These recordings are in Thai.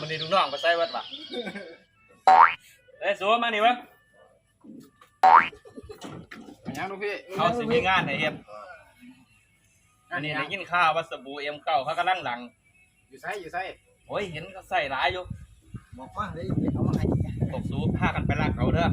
มันนี่ลูกน้องมาใส่วัดว่ะเอ้ยสัวมานี่วะยังลูกพี่เอาสิมีงานไหนเอ็มอันนี้ได้ยินข่าวว่าสบู่เอ็มเก่าเขากำลังหลัง อยู่ไสอยู่ไสโอ้ยเห็นเขาใส่หลายอยู่บอกว่าเลยเอามาให้ตกสูพากันไปลักเอาเด้อ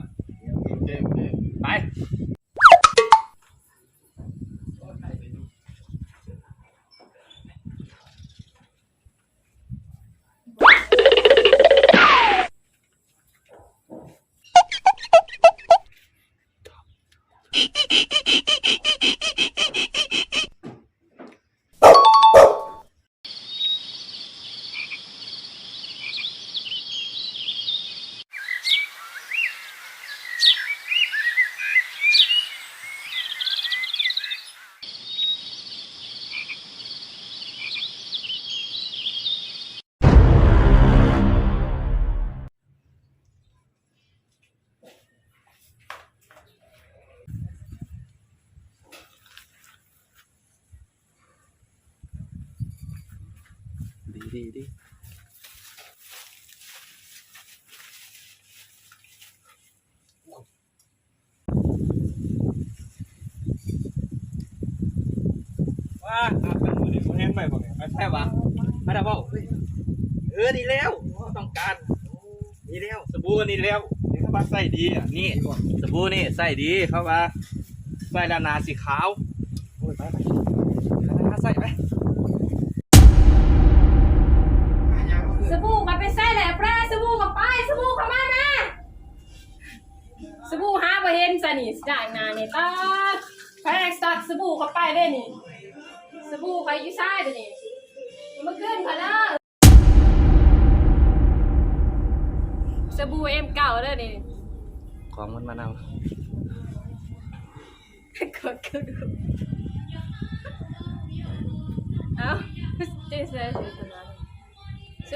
ดีดีดีว่าอาเป็นมือนี่กูเห็นไปบ่เนี่ยไม่ใช่วะไม่ได้บ่เฮ้ยเออนี่แล้วต้องการนี่แล้วสบู่นี่แล้วนี่เขาว่าใส่ดีอะนี่สบู่นี่ใส่ดีเขาว่าใส่แล้วนาสีขาวโอ้ยไปไปหาใส่ไป ใส่แหละปลาสบู่กับไปสบู่เข้ามาแม่สบู่หาบ่เห็นซะนี่จ่ายหนานี่ตาแพงสักสบู่เข้าไปได้นี่ สบู่ไปอยู่ซ้ายเด้อนี่มาขึ้นพะเด้อสบู่เอ็มเก่าเด้อนี่ของมันมานกดขึ้นดูเอ้าเจ๊เสียสิสนะส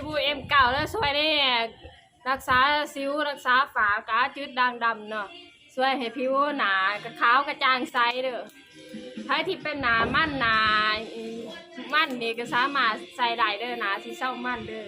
บู่เอ็มเก่าแล้วช่วยได้รักษาสิวรักษาฝากาจุดด่างดำเนาะช่วยให้ผิวหนากระขาวกระจ่างใสเด้อใครที่เป็นหนามั่นหนามั่นนี่ก็สามารถใส่ได้เด้อหนาสีเศร้ามั่นเด้อ